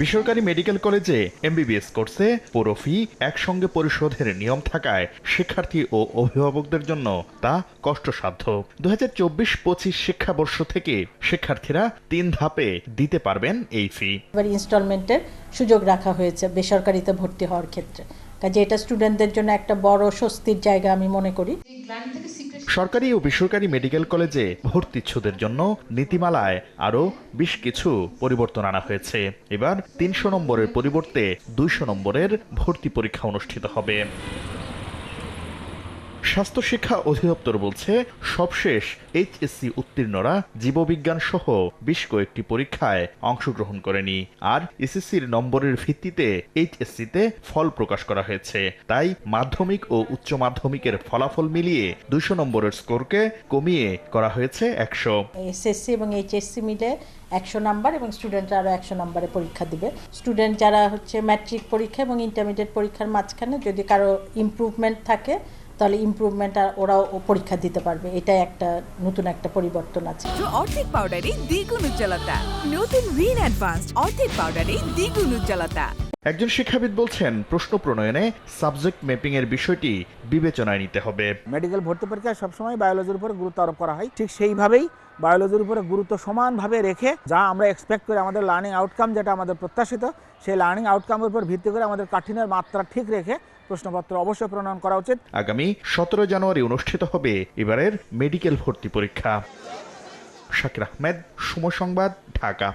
বেসরকারি মেডিকেল কলেজে এমবিবিএস কোর্সে পুরো ফি একসঙ্গে পরিশোধের নিয়ম থাকায় শিক্ষার্থী ও অভিভাবকদের জন্য তা কষ্টসাধ্য। দু হাজার চব্বিশ পঁচিশ শিক্ষাবর্ষ থেকে শিক্ষার্থীরা তিন ধাপে দিতে পারবেন এই ফি। এবার ইনস্টলমেন্টের সুযোগ রাখা হয়েছে বেসরকারিতে ভর্তি হওয়ার ক্ষেত্রে। কাজে এটা স্টুডেন্টদের জন্য একটা বড় স্বস্তির জায়গা আমি মনে করি। সরকারি ও বেসরকারি মেডিকেল কলেজে ভর্তিচ্ছুদের জন্য নীতিমালায় আরও বেশ কিছু পরিবর্তন আনা হয়েছে। এবার তিনশো নম্বরের পরিবর্তে দুইশো নম্বরের ভর্তি পরীক্ষা অনুষ্ঠিত হবে। স্বাস্থ্য শিক্ষা অধিদপ্তর বলছে, সবশেষ এইচএসসি উত্তীর্ণরা জীববিজ্ঞান সহ বেশ কয়েকটি পরীক্ষায় অংশগ্রহণ করেনি। আর এসএসসির নম্বরের ভিত্তিতে এইচএসসিতে ফল প্রকাশ করা হয়েছে। তাই মাধ্যমিক ও উচ্চ মাধ্যমিকের ফলাফল মিলিয়ে দুশো নম্বরের স্কোরকে কমিয়ে করা হয়েছে একশো। এসএসসি এবং এইচএসসি মিলে একশো নাম্বার এবং স্টুডেন্টরা আরও একশো নাম্বারে পরীক্ষা দিবে। স্টুডেন্ট যারা হচ্ছে ম্যাট্রিক পরীক্ষা এবং ইন্টারমিডিয়েট পরীক্ষার মাঝখানে যদি কারও ইমপ্রুভমেন্ট থাকে তাহলে ইমপ্রুভমেন্ট ওরাও পরীক্ষা দিতে পারবে। এটা একটা নতুন একটা পরিবর্তন আছে। অর্ধেক পাউডারে দ্বিগুণ উজ্জ্বলতা, নতুন রিন অ্যাডভান্সড অর্ধেক পাউডারে দ্বিগুণ উজ্জ্বলতা। একজন শিক্ষাবিদ বলছেন প্রশ্ন প্রণয়নে সাবজেক্ট ম্যাপিং এর বিষয়টি বিবেচনায় নিতে হবে। মেডিকেল ভর্তি পরীক্ষায় সবসময় বায়োলজির উপরে গুরুত্ব আরোপ করা হয়। ঠিক সেইভাবেই বায়োলজির উপরে গুরুত্ব সমানভাবে রেখে যা আমরা এক্সপেক্ট করি আমাদের লার্নিং আউটকাম যেটা আমাদের প্রত্যাশিত সেই লার্নিং আউটকামের উপর ভিত্তি করে আমাদের কাঠিন্যের মাত্রা ঠিক রেখে প্রশ্নপত্র অবশ্যই প্রণয়ন করা উচিত। আগামী সতেরো জানুয়ারি অনুষ্ঠিত হবে এবারের মেডিকেল ভর্তি পরীক্ষা। শাকির আহমেদ সময় সংবাদ ঢাকা।